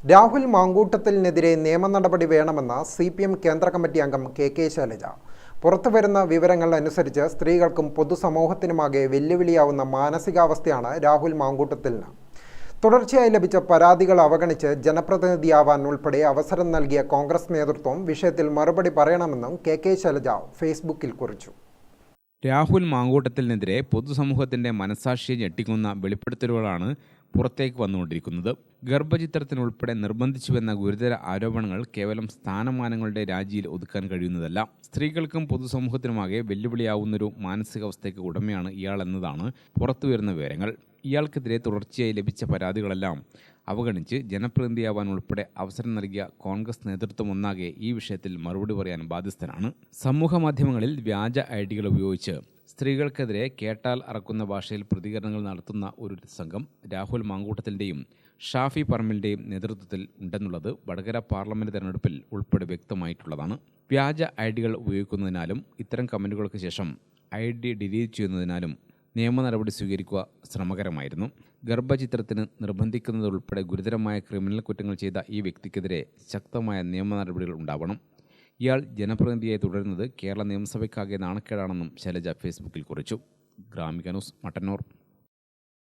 രാഹുൽ മാങ്കൂട്ടത്തിനെതിരെ നിയമ നടപടി വേണമെന്ന സി പി എം കേന്ദ്ര കമ്മിറ്റി അംഗം കെ കെ ശൈലജ. പുറത്തുവരുന്ന വിവരങ്ങൾ അനുസരിച്ച് സ്ത്രീകൾക്കും പൊതുസമൂഹത്തിനുമാകെ വെല്ലുവിളിയാവുന്ന മാനസികാവസ്ഥയാണ് രാഹുൽ മാങ്കൂട്ടത്തിന് തുടർച്ചയായി ലഭിച്ച പരാതികൾ അവഗണിച്ച് ജനപ്രതിനിധിയാവാൻ ഉൾപ്പെടെ അവസരം നൽകിയ കോൺഗ്രസ് നേതൃത്വം വിഷയത്തിൽ മറുപടി പറയണമെന്നും കെ കെ ശൈലജ ഫേസ്ബുക്കിൽ കുറിച്ചു. രാഹുൽ മാങ്കൂട്ടത്തിനെതിരെ പൊതുസമൂഹത്തിന്റെ മനസാക്ഷിയെ ഞെട്ടിക്കുന്ന വെളിപ്പെടുത്തലുകളാണ് പുറത്തേക്ക് വന്നുകൊണ്ടിരിക്കുന്നത്. ഗർഭചിത്രത്തിനുൾപ്പെടെ നിർബന്ധിച്ചുവെന്ന ഗുരുതര ആരോപണങ്ങൾ കേവലം സ്ഥാനമാനങ്ങളുടെ രാജിയിൽ ഒതുക്കാൻ കഴിയുന്നതല്ല. സ്ത്രീകൾക്കും പൊതുസമൂഹത്തിനുമാകെ വെല്ലുവിളിയാവുന്നൊരു മാനസികാവസ്ഥയ്ക്ക് ഉടമയാണ് ഇയാളെന്നതാണ് പുറത്തുവരുന്ന വിവരങ്ങൾ. ഇയാൾക്കെതിരെ തുടർച്ചയായി ലഭിച്ച പരാതികളെല്ലാം അവഗണിച്ച് ജനപ്രതിനിധിയാവാൻ ഉൾപ്പെടെ അവസരം നൽകിയ കോൺഗ്രസ് നേതൃത്വം ഒന്നാകെ ഈ വിഷയത്തിൽ മറുപടി പറയാൻ ബാധ്യസ്ഥനാണ്. സമൂഹ മാധ്യമങ്ങളിൽ വ്യാജ ഐഡികൾ ഉപയോഗിച്ച് സ്ത്രീകൾക്കെതിരെ കേട്ടാൽ അറക്കുന്ന ഭാഷയിൽ പ്രതികരണങ്ങൾ നടത്തുന്ന ഒരു സംഘം രാഹുൽ മാങ്കൂട്ടത്തിന്റെയും ഷാഫി പറമ്പിന്റെയും നേതൃത്വത്തിൽ ഉണ്ടെന്നുള്ളത് വടകര പാർലമെന്റ് തെരഞ്ഞെടുപ്പിൽ ഉൾപ്പെടെ വ്യക്തമായിട്ടുള്ളതാണ്. വ്യാജ ഐ ഡികൾ ഉപയോഗിക്കുന്നതിനാലും ഇത്തരം കമന്റുകൾക്ക് ശേഷം ഐ ഡി ഡിലീറ്റ് ചെയ്യുന്നതിനാലും നിയമ നടപടി സ്വീകരിക്കുക ശ്രമകരമായിരുന്നു. ഗർഭചിത്രത്തിന് നിർബന്ധിക്കുന്നതുൾപ്പെടെ ഗുരുതരമായ ക്രിമിനൽ കുറ്റങ്ങൾ ചെയ്ത ഈ വ്യക്തിക്കെതിരെ ശക്തമായ നിയമ നടപടികൾ ഉണ്ടാവണം. ഇയാൾ ജനപ്രതിനിധിയായി തുടരുന്നത് കേരള നിയമസഭയ്ക്കാകെ നാണക്കേടാണെന്നും ശൈലജ ഫേസ്ബുക്കിൽ കുറിച്ചു. ഗ്രാമിക ന്യൂസ് മട്ടന്നൂർ.